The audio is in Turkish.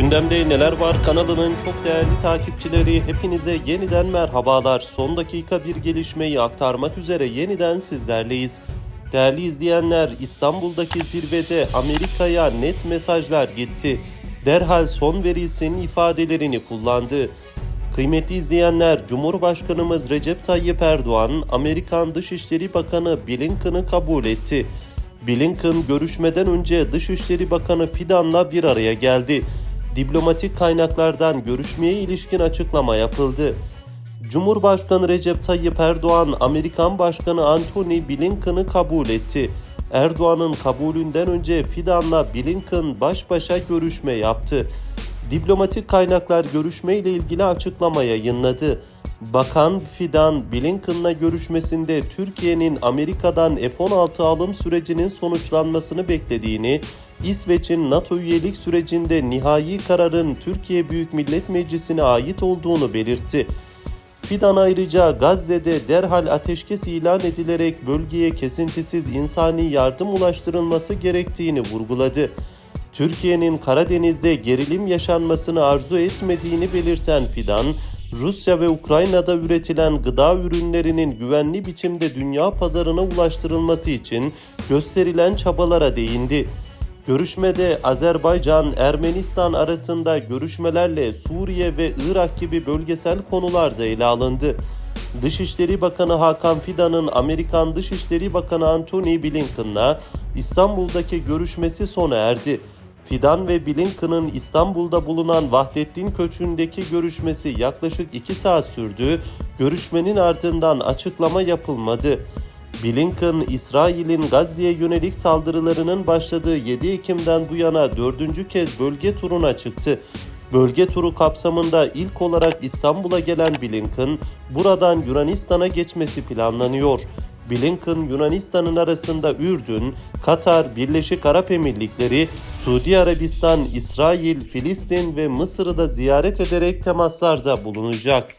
Gündemde neler var kanalının çok değerli takipçileri hepinize yeniden merhabalar. Son dakika bir gelişmeyi aktarmak üzere yeniden sizlerleyiz. Değerli izleyenler İstanbul'daki zirvede Amerika'ya net mesajlar gitti. Derhal son verilsin ifadelerini kullandı. Kıymetli izleyenler, Cumhurbaşkanımız Recep Tayyip Erdoğan, Amerikan Dışişleri Bakanı Blinken'ı kabul etti. Blinken görüşmeden önce Dışişleri Bakanı Fidan'la bir araya geldi. Diplomatik kaynaklardan görüşmeye ilişkin açıklama yapıldı. Cumhurbaşkanı Recep Tayyip Erdoğan, Amerikan Başkanı Antony Blinken'ı kabul etti. Erdoğan'ın kabulünden önce Fidan'la Blinken baş başa görüşme yaptı. Diplomatik kaynaklar görüşmeyle ilgili açıklama yayınladı. Bakan Fidan, Blinken'la görüşmesinde Türkiye'nin Amerika'dan F-16 alım sürecinin sonuçlanmasını beklediğini, İsveç'in NATO üyelik sürecinde nihai kararın Türkiye Büyük Millet Meclisi'ne ait olduğunu belirtti. Fidan ayrıca Gazze'de derhal ateşkes ilan edilerek bölgeye kesintisiz insani yardım ulaştırılması gerektiğini vurguladı. Türkiye'nin Karadeniz'de gerilim yaşanmasını arzu etmediğini belirten Fidan, Rusya ve Ukrayna'da üretilen gıda ürünlerinin güvenli biçimde dünya pazarına ulaştırılması için gösterilen çabalara değindi. Görüşmede Azerbaycan, Ermenistan arasında görüşmelerle Suriye ve Irak gibi bölgesel konular da ele alındı. Dışişleri Bakanı Hakan Fidan'ın Amerikan Dışişleri Bakanı Antony Blinken'la İstanbul'daki görüşmesi sona erdi. Fidan ve Blinken'ın İstanbul'da bulunan Vahdettin Köşkü'ndeki görüşmesi yaklaşık 2 saat sürdü. Görüşmenin ardından açıklama yapılmadı. Blinken, İsrail'in Gazze'ye yönelik saldırılarının başladığı 7 Ekim'den bu yana dördüncü kez bölge turuna çıktı. Bölge turu kapsamında ilk olarak İstanbul'a gelen Blinken, buradan Yunanistan'a geçmesi planlanıyor. Blinken, Yunanistan'ın arasında Ürdün, Katar, Birleşik Arap Emirlikleri, Suudi Arabistan, İsrail, Filistin ve Mısır'ı da ziyaret ederek temaslarda bulunacak.